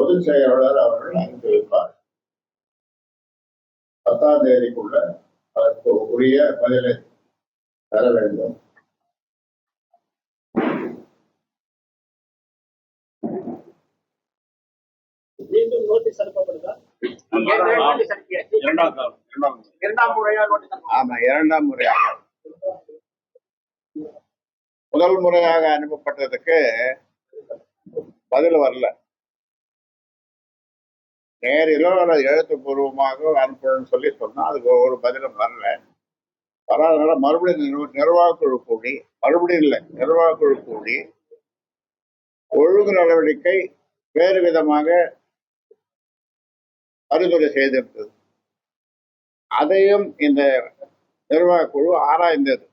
பொதுச் செயலாளர் அவர்கள் அறிந்து வைப்பார் பத்தாம் தேதிக்குள்ள அதற்கு உரிய பதிலை தர வேண்டும். மீண்டும் நோட்டீஸ் அனுப்பப்படுதா. இரண்டாம் முறையா அனுப்ப ஆமா இரண்டாம் முறையாக. முதல் முறையாக அனுப்பப்பட்டதுக்கு பதில் வரல. நேரிலோ அல்லது எழுத்துப்பூர்வமாக அனுப்பணும்னு சொல்லி சொன்னா அதுக்கு ஒரு பதிலும் வரல. வராதனால மறுபடியும் நிர்வ- நிர்வாகக் குழு கூடி மறுபடியும் இல்லை நிர்வாகக் குழு கூடி ஒழுங்கு நடவடிக்கை வேறு விதமாக பரிந்துரை செய்திருந்தது. அதையும் இந்த நிர்வாகக்குழு ஆராய்ந்தது.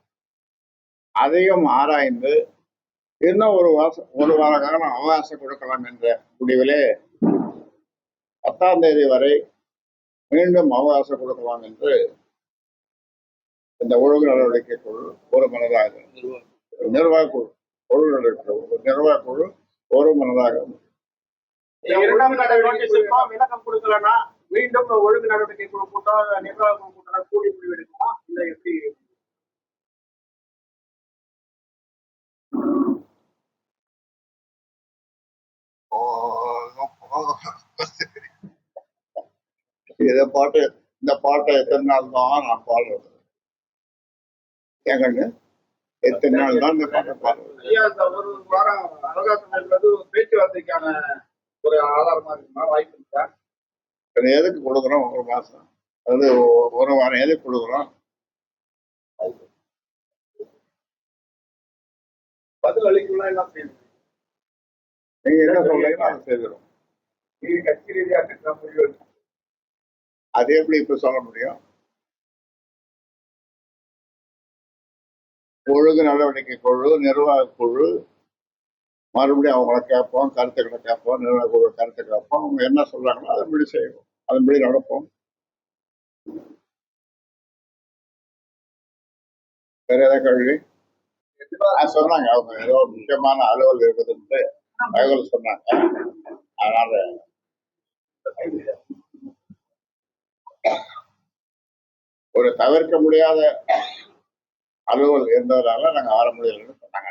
அதையும் ஆராய்ந்து இன்னும் ஒரு வாசம் ஒரு வார காலம் அவகாசம் கொடுக்கலாம் என்ற முடிவிலே பத்தாம் தேதி வரை மீண்டும் அவகாசம் கொடுக்கலாம் என்று இந்த ஒழுங்கு நடவடிக்கை குழு ஒரு மனதாக நிர்வாக குழு ஒழுங்கு நடவடிக்கை குழு நிர்வாகக் குழு ஒரு மனதாக விளக்கம் கொடுக்கலன்னா மீண்டும் ஒழுங்கு நடவடிக்கை குழு கூட்டம் நிர்வாக குழு கூட்டம் கூடி முடிவெடுக்குமா இல்ல எப்படி இதை பாட்டு இந்த பாட்டை எத்தனை நாள் தான் நான் பாடுறது? ஏங்கண்ணு எத்தனை நாள் தான் இந்த பாட்டை பாடுறது? பேச்சுவார்த்தைக்கான ஒரு ஆதாரமா இருக்குமா? வாய்ப்பு இருக்கா? எதுக்கு கொடுக்குறோம்? ஒரு மாசம். அது ஒ- ஒரு வாரம் எதுக்கு கொடுக்குறோம்? பதில் அளிக்கலாம் என்ன செய்யணும் நீங்க என்ன சொல்றீங்களோ அதை நீங்க கட்சி ரீதியாக. அது எப்படி இப்ப சொல்ல முடியும்? ஒழுங்கு நடவடிக்கை குழு நிர்வாக குழு மறுபடியும் அவங்கள கேட்போம் கருத்துக்களை கேட்போம் நிர்வாக குழு கருத்து கேட்போம். அவங்க என்ன சொல்றாங்களோ அதன்படி செய்வோம். அதன்படி நடப்போம். வேற ஏதாவது கேள்வி? சொன்னாங்க. அவங்க ஏதோ முக்கியமான அலுவல் இருக்குதுன்ட்டு. தகவல் சொன்னாங்க. அதனால ஒரு தவிர்க்க முடியாத அலுவல் இருந்ததுனால நாங்கள் வர சொன்னாங்க.